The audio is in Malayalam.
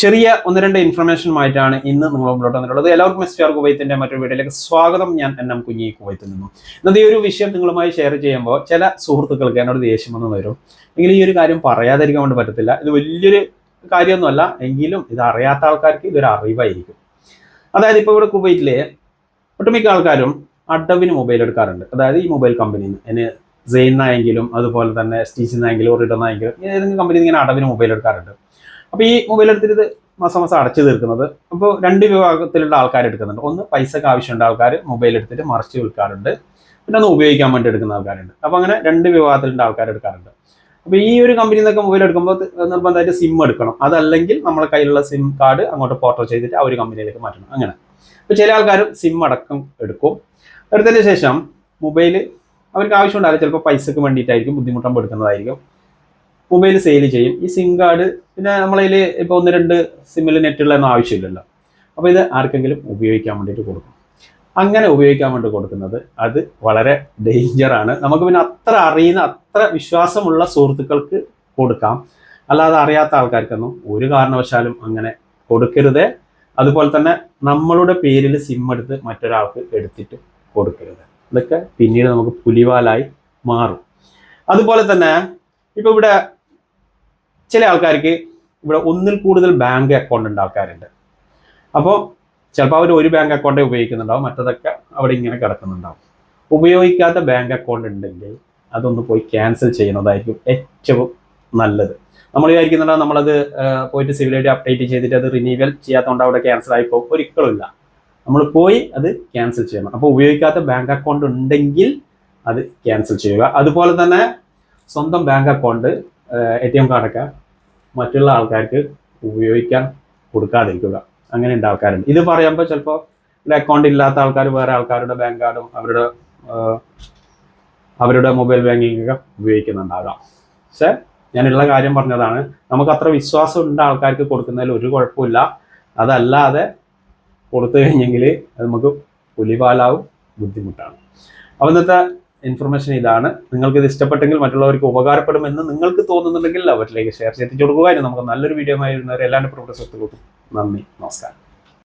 ചെറിയ ഒന്ന് രണ്ട് ഇൻഫർമേഷനുമായിട്ടാണ് ഇന്ന് നിങ്ങൾ മുമ്പോട്ട് വന്നിട്ടുള്ളത്. എല്ലാവർക്കും എസ് ആർ കുവൈത്തിന്റെ മറ്റൊരു വീഡിയോയിലേക്ക് സ്വാഗതം. ഞാൻ എൻ എം കുഞ്ഞി കുവൈത്തിൽ നിന്നും. ഇന്നത്തെ ഈ ഒരു വിഷയം നിങ്ങളുമായി ഷെയർ ചെയ്യുമ്പോൾ ചില സുഹൃത്തുക്കൾക്ക് എന്നോട് ദേഷ്യം വന്ന് വരും. എങ്കിലും ഈ ഒരു കാര്യം പറയാതിരിക്കാൻ വേണ്ടി പറ്റത്തില്ല. ഇത് വലിയൊരു കാര്യമൊന്നുമല്ല. എങ്കിലും ഇത് അറിയാത്ത ആൾക്കാർക്ക് ഇതൊരു അറിവായിരിക്കും. അതായത് ഇപ്പോൾ ഇവിടെ കുവൈറ്റിലെ ഒട്ടുമിക്ക ആൾക്കാരും അഡവിന് മൊബൈൽ എടുക്കാറുണ്ട്. അതായത് ഈ മൊബൈൽ കമ്പനിയിൽ നിന്ന് സെയിന്നായെങ്കിലും അതുപോലെ തന്നെ സ്റ്റീച്ചിന്നായെങ്കിലും ഒറിഡോന്നായെങ്കിലും ഏതെങ്കിലും കമ്പനി ഇങ്ങനെ അടവിന് മൊബൈൽ എടുക്കാറുണ്ട്. അപ്പോൾ ഈ മൊബൈൽ എടുത്തിട്ട് മാസം മാസം അടച്ചു തീർക്കുന്നത്. അപ്പോൾ രണ്ട് വിഭാഗത്തിലുള്ള ആൾക്കാർ എടുക്കുന്നുണ്ട്. ഒന്ന് പൈസക്ക് ആവശ്യമുണ്ട് ആൾക്കാർ മൊബൈൽ എടുത്തിട്ട് മറിച്ച് വിൽക്കാറുണ്ട്. പിന്നെ ഒന്ന് ഉപയോഗിക്കാൻ വേണ്ടി എടുക്കുന്ന ആൾക്കാരുണ്ട്. അപ്പോൾ അങ്ങനെ രണ്ട് വിഭാഗത്തിലുള്ള ആൾക്കാർ എടുക്കാറുണ്ട്. അപ്പോൾ ഈ ഒരു കമ്പനിയിൽ നിന്നൊക്കെ മൊബൈൽ എടുക്കുമ്പോൾ നിർബന്ധമായിട്ട് സിം എടുക്കണം. അതല്ലെങ്കിൽ നമ്മളെ കയ്യിലുള്ള സിം കാർഡ് അങ്ങോട്ട് പോർട്ടോ ചെയ്തിട്ട് ആ ഒരു കമ്പനിയിലേക്ക് മാറ്റണം. അങ്ങനെ. അപ്പോൾ ചില ആൾക്കാരും സിം അടക്കം എടുക്കും. എടുത്തതിന് ശേഷം മൊബൈൽ അവർക്ക് ആവശ്യമുണ്ടാവില്ല. ചിലപ്പോൾ പൈസക്ക് വേണ്ടിയിട്ടായിരിക്കും ബുദ്ധിമുട്ടുമ്പോൾ എടുക്കുന്നതായിരിക്കും. മൊബൈൽ സെയിൽ ചെയ്യും. ഈ സിം കാർഡ് പിന്നെ നമ്മളതിൽ ഇപ്പോൾ ഒന്ന് രണ്ട് സിമ്മിൽ നെറ്റുള്ളതൊന്നും ആവശ്യമില്ലല്ലോ. അപ്പോൾ ഇത് ആർക്കെങ്കിലും ഉപയോഗിക്കാൻ വേണ്ടിയിട്ട് കൊടുക്കും. അങ്ങനെ ഉപയോഗിക്കാൻ വേണ്ടി കൊടുക്കുന്നത് അത് വളരെ ഡേഞ്ചറാണ് നമുക്ക് പിന്നെ അത്ര അറിയുന്ന അത്ര വിശ്വാസമുള്ള സുഹൃത്തുക്കൾക്ക് കൊടുക്കാം. അല്ലാതെ അറിയാത്ത ആൾക്കാർക്കൊന്നും ഒരു കാരണവശാലും അങ്ങനെ കൊടുക്കരുത്. അതുപോലെ തന്നെ നമ്മളുടെ പേരിൽ സിം എടുത്ത് മറ്റൊരാൾക്ക് എടുത്തിട്ട് കൊടുക്കരുത്. ഇതൊക്കെ പിന്നീട് നമുക്ക് പുലിവാലായി മാറും. അതുപോലെ തന്നെ ഇപ്പോൾ ഇവിടെ ചില ആൾക്കാർക്ക് ഇവിടെ ഒന്നിൽ കൂടുതൽ ബാങ്ക് അക്കൗണ്ട് ഉണ്ട് ആൾക്കാരുണ്ട്. അപ്പോൾ ചിലപ്പോൾ അവർ ഒരു ബാങ്ക് അക്കൗണ്ടേ ഉപയോഗിക്കുന്നുണ്ടാവും മറ്റതൊക്കെ അവിടെ ഇങ്ങനെ കിടക്കുന്നുണ്ടാവും. ഉപയോഗിക്കാത്ത ബാങ്ക് അക്കൗണ്ട് ഉണ്ടെങ്കിൽ അതൊന്ന് പോയി ക്യാൻസൽ ചെയ്യുന്നതായിരിക്കും ഏറ്റവും നല്ലത്. നമ്മൾ വിചാരിക്കുന്നുണ്ടാവും നമ്മളത് പോയിട്ട് സിവിൽ ഐ ഡി അപ്ഡേറ്റ് ചെയ്തിട്ട് അത് റിന്യൂവൽ ചെയ്യാത്തതുകൊണ്ട് അവിടെ ക്യാൻസൽ ആയിപ്പോൾ ഒരിക്കലും ഇല്ല. നമ്മൾ പോയി അത് ക്യാൻസൽ ചെയ്യണം. അപ്പോൾ ഉപയോഗിക്കാത്ത ബാങ്ക് അക്കൗണ്ട് ഉണ്ടെങ്കിൽ അത് ക്യാൻസൽ ചെയ്യുക. അതുപോലെ തന്നെ സ്വന്തം bank account A T M കാർഡൊക്കെ മറ്റുള്ള ആൾക്കാർക്ക് ഉപയോഗിക്കാൻ കൊടുക്കാതിരിക്കുക. അങ്ങനെ ഉണ്ട് ആൾക്കാരുണ്ട്. ഇത് പറയുമ്പോൾ ചിലപ്പോൾ അക്കൗണ്ട് ഇല്ലാത്ത ആൾക്കാർ വേറെ ആൾക്കാരുടെ ബാങ്ക് കാർഡും അവരുടെ അവരുടെ മൊബൈൽ ബാങ്കിങ് ഒക്കെ ഉപയോഗിക്കുന്നുണ്ടാകാം. പക്ഷേ ഞാനുള്ള കാര്യം പറഞ്ഞതാണ് നമുക്ക് അത്ര വിശ്വാസം ഉണ്ട് ആൾക്കാർക്ക് കൊടുക്കുന്നതിൽ ഒരു കുഴപ്പമില്ല. അതല്ലാതെ കൊടുത്തു കഴിഞ്ഞെങ്കിൽ നമുക്ക് പുലിപാലാവും ബുദ്ധിമുട്ടാണ്. അപ്പം ഇന്നത്തെ ഇൻഫർമേഷൻ ഇതാണ്. നിങ്ങൾക്ക് ഇത് ഇഷ്ടപ്പെട്ടെങ്കിൽ മറ്റുള്ളവർക്ക് ഉപകാരപ്പെടുമെന്ന് നിങ്ങൾക്ക് തോന്നുന്നുണ്ടെങ്കിൽ അവരിലേക്ക് ഷെയർ ചെയ്ത് കൊടുക്കുക. നമുക്ക് നല്ലൊരു വീഡിയോ ആയി വരുന്നവരെ എല്ലാവരും എത്തുകൊടുക്കും നന്ദി. നമസ്കാരം.